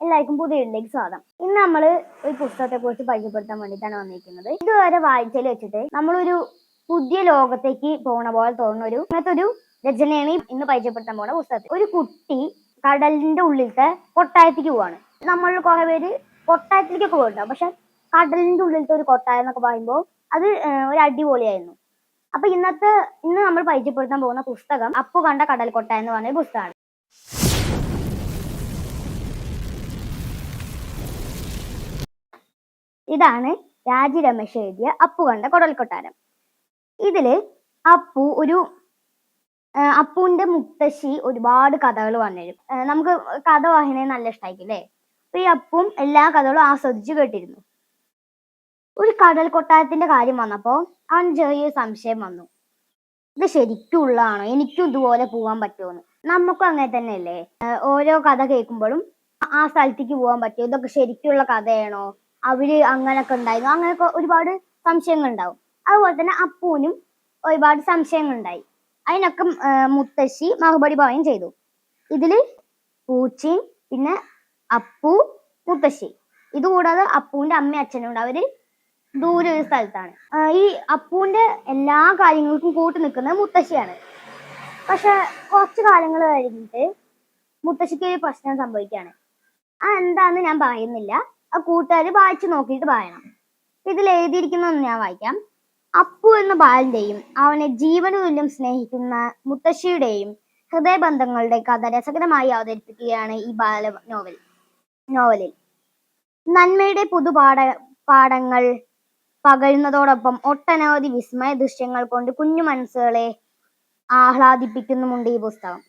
എല്ലാവർക്കും പുതിയ വീട്ടിലേക്ക് സ്വാഗതം. ഇന്ന് നമ്മൾ ഒരു പുസ്തകത്തെ കുറിച്ച് പരിചയപ്പെടുത്താൻ വേണ്ടിയിട്ടാണ് വന്നിരിക്കുന്നത്. ഇതുവരെ വായിച്ചതിൽ വെച്ചിട്ട് നമ്മളൊരു പുതിയ ലോകത്തേക്ക് പോണ പോലെ തോന്നുന്ന ഒരു അങ്ങനത്തെ ഒരു രചനയാണ് ഇന്ന് പരിചയപ്പെടുത്താൻ പോകുന്ന പുസ്തകത്തിൽ. ഒരു കുട്ടി കടലിന്റെ ഉള്ളിലത്തെ കൊട്ടായത്തേക്ക് പോവാണ്. നമ്മൾ കുറെ പേര് കൊട്ടായത്തിലേക്കൊക്കെ പോയിട്ടുണ്ടാവും പക്ഷെ കടലിന്റെ ഉള്ളിലത്തെ ഒരു കൊട്ടായം എന്നൊക്കെ പറയുമ്പോൾ അത് ഒരു അടിപൊളിയായിരുന്നു. അപ്പൊ ഇന്നത്തെ ഇന്ന് നമ്മൾ പരിചയപ്പെടുത്താൻ പോകുന്ന പുസ്തകം അപ്പു കണ്ട കടൽ കൊട്ടായം എന്ന് പറഞ്ഞ പുസ്തകമാണ്. ഇതാണ് രാജി രമേശ് എഴുതിയ അപ്പു കണ്ട കൊടൽ കൊട്ടാരം ഇതിൽ അപ്പു ഒരു അപ്പുവിന്റെ മുത്തശ്ശി ഒരുപാട് കഥകൾ പറഞ്ഞുതരും. നമുക്ക് കഥ വായന നല്ല ഇഷ്ടമായിരിക്കും അല്ലേ? അപ്പൊ ഈ അപ്പും എല്ലാ കഥകളും ആസ്വദിച്ചു കേട്ടിരുന്നു. ഒരു കടൽ കൊട്ടാരത്തിന്റെ കാര്യം വന്നപ്പോ അവൻ ചെറിയ സംശയം വന്നു. ഇത് ശരിക്കും ഉള്ളതാണോ? എനിക്കും ഇതുപോലെ പോവാൻ പറ്റുമോന്ന്. നമുക്കും അങ്ങനെ തന്നെയല്ലേ? ഓരോ കഥ കേൾക്കുമ്പോഴും ആ സ്ഥലത്തേക്ക് പോകാൻ പറ്റുമോ? ഇതൊക്കെ ശരിക്കുള്ള കഥയാണോ? അവർ അങ്ങനൊക്കെ ഉണ്ടായിരുന്നു. അങ്ങനെയൊക്കെ ഒരുപാട് സംശയങ്ങൾ ഉണ്ടാവും അതുപോലെ തന്നെ അപ്പൂനും ഒരുപാട് സംശയങ്ങൾ ഉണ്ടായി അതിനൊക്കെ മുത്തശ്ശി മറുപടി പറയുകയും ചെയ്തു. ഇതിൽ പൂച്ചയും പിന്നെ അപ്പു മുത്തശ്ശി. ഇതുകൂടാതെ അപ്പുവിന്റെ അമ്മയും അച്ഛനും ഉണ്ട്. അവർ ദൂരെ ഒരു സ്ഥലത്താണ്. ഈ അപ്പുവിന്റെ എല്ലാ കാര്യങ്ങൾക്കും കൂട്ടി നിൽക്കുന്നത് മുത്തശ്ശിയാണ്. പക്ഷെ കുറച്ച് കാലങ്ങൾ കഴിഞ്ഞിട്ട് മുത്തശ്ശിക്ക് ഒരു പ്രശ്നം സംഭവിക്കുകയാണ്. ആ എന്താന്ന് ഞാൻ പറയുന്നില്ല. കൂട്ടുകാർ വായിച്ചു നോക്കിയിട്ട് പറയണം. ഇതിൽ എഴുതിയിരിക്കുന്നതെന്ന് ഞാൻ വായിക്കാം. അപ്പു എന്ന ബാലന്റെയും അവനെ ജീവന് തുല്യം സ്നേഹിക്കുന്ന മുത്തശ്ശിയുടെയും ഹൃദയബന്ധങ്ങളുടെ കഥ രസകരമായി അവതരിപ്പിക്കുകയാണ് ഈ ബാല നോവൽ നോവലിൽ. നന്മയുടെ പുതുപാഠ പാഠങ്ങൾ പകരുന്നതോടൊപ്പം ഒട്ടനവധി വിസ്മയ ദൃശ്യങ്ങൾ കൊണ്ട് കുഞ്ഞു മനസ്സുകളെ ആഹ്ലാദിപ്പിക്കുന്നുമുണ്ട് ഈ പുസ്തകം.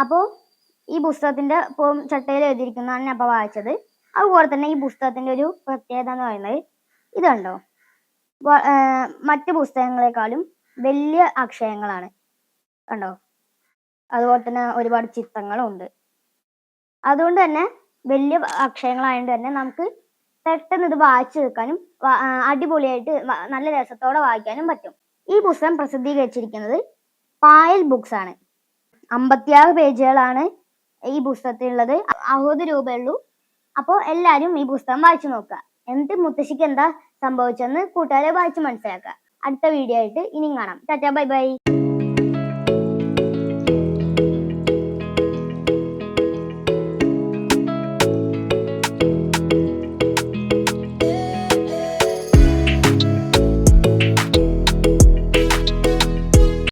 അപ്പോൾ അപ്പോ ഈ പുസ്തകത്തിന്റെ ഇപ്പം ചട്ടയിൽ എഴുതിയിരിക്കുന്നതാണ് ഞാൻ അപ്പോൾ വായിച്ചത്. അതുപോലെ തന്നെ ഈ പുസ്തകത്തിന്റെ ഒരു പ്രത്യേകത എന്ന് പറയുന്നത് ഇത് കണ്ടോ വ- മറ്റ് പുസ്തകങ്ങളെക്കാളും വലിയ അക്ഷരങ്ങളാണ്. കണ്ടോ? അതുപോലെ തന്നെ ഒരുപാട് ചിത്രങ്ങളും ഉണ്ട്. അതുകൊണ്ട് തന്നെ വലിയ അക്ഷരങ്ങളായതുകൊണ്ട് തന്നെ നമുക്ക് പെട്ടെന്ന് ഇത് വായിച്ചു തീർക്കാനും അടിപൊളിയായിട്ട് നല്ല രസത്തോടെ വായിക്കാനും പറ്റും. ഈ പുസ്തകം പ്രസിദ്ധീകരിച്ചിരിക്കുന്നത് പായൽ ബുക്സ് ആണ്. അമ്പത്തിയാറ് പേജുകളാണ് ഈ പുസ്തകത്തിലുള്ളത്. അറുപത് രൂപയുള്ളൂ അപ്പോൾ എല്ലാവരും ഈ പുസ്തകം വായിച്ചു നോക്കുക. എന്നിട്ട് മുത്തശ്ശിക്ക് എന്താ സംഭവിച്ചെന്ന് കൂട്ടുകാരെ വായിച്ച് മനസ്സിലാക്കുക. അടുത്ത വീഡിയോ ആയിട്ട് ഇനിയും കാണാം. Tata bye bye.